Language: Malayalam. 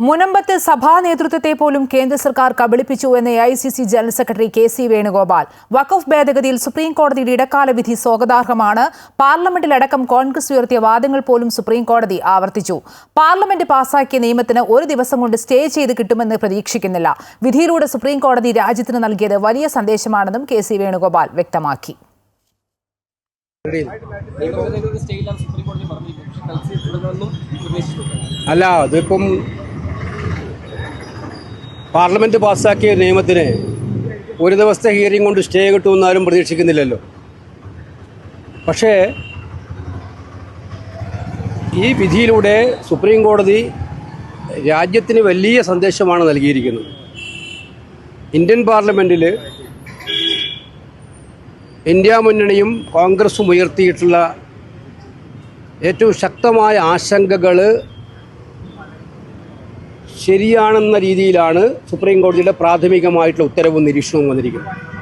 മുനമ്പത്ത് സഭാ നേതൃത്വത്തെ പോലും കേന്ദ്ര സർക്കാർ കബളിപ്പിച്ചു എന്ന് A I C C general secretary K C Venugopal. വഖഫ് ഭേദഗതിയിൽ സുപ്രീം കോടതിയുടെ ഇടക്കാല വിധി സ്വാഗതാർഹമാണ്. പാർലമെന്റിലടക്കം കോൺഗ്രസ് ഉയർത്തിയ വാദങ്ങൾ പോലും സുപ്രീം കോടതി ആവർത്തിച്ചു. പാർലമെന്റ് പാസാക്കിയ നിയമത്തിന് ഒരു ദിവസം കൊണ്ട് സ്റ്റേ ചെയ്ത് കിട്ടുമെന്ന് പ്രതീക്ഷിക്കുന്നില്ല. വിധിയിലൂടെ സുപ്രീം കോടതി രാജ്യത്തിന് നൽകിയത് വലിയ സന്ദേശമാണെന്നും കെ സി വേണുഗോപാൽ വ്യക്തമാക്കി. അല്ല സ്റ്റേ ഇല്ലാതെ സുപ്രീം കോടതി പറഞ്ഞിരുന്നു പക്ഷെ കൽസി തുടങ്ങുമെന്നും നിർദ്ദേശിച്ചിട്ടുണ്ട് അല്ല അതിപ്പം പാർലമെന്റ് പാസ്സാക്കിയ നിയമത്തിന് ഒരു ദിവസത്തെ ഹിയറിംഗ് കൊണ്ട് സ്റ്റേ കിട്ടുമെന്നാലും പ്രതീക്ഷിക്കുന്നില്ലല്ലോ. പക്ഷേ ഈ വിധിയിലൂടെ സുപ്രീം കോടതി രാജ്യത്തിന് വലിയ സന്ദേശമാണ് നൽകിയിരിക്കുന്നത്. ഇന്ത്യൻ പാർലമെന്റിൽ ഇന്ത്യ മുന്നണിയും കോൺഗ്രസും ഉയർത്തിയിട്ടുള്ള ഏറ്റവും ശക്തമായ ആശങ്കകൾ ശരിയാണെന്ന രീതിയിലാണ് സുപ്രീം കോടതിയുടെ പ്രാഥമികമായിട്ടുള്ള ഉത്തരവും നിരീക്ഷണവും വന്നിരിക്കുന്നത്.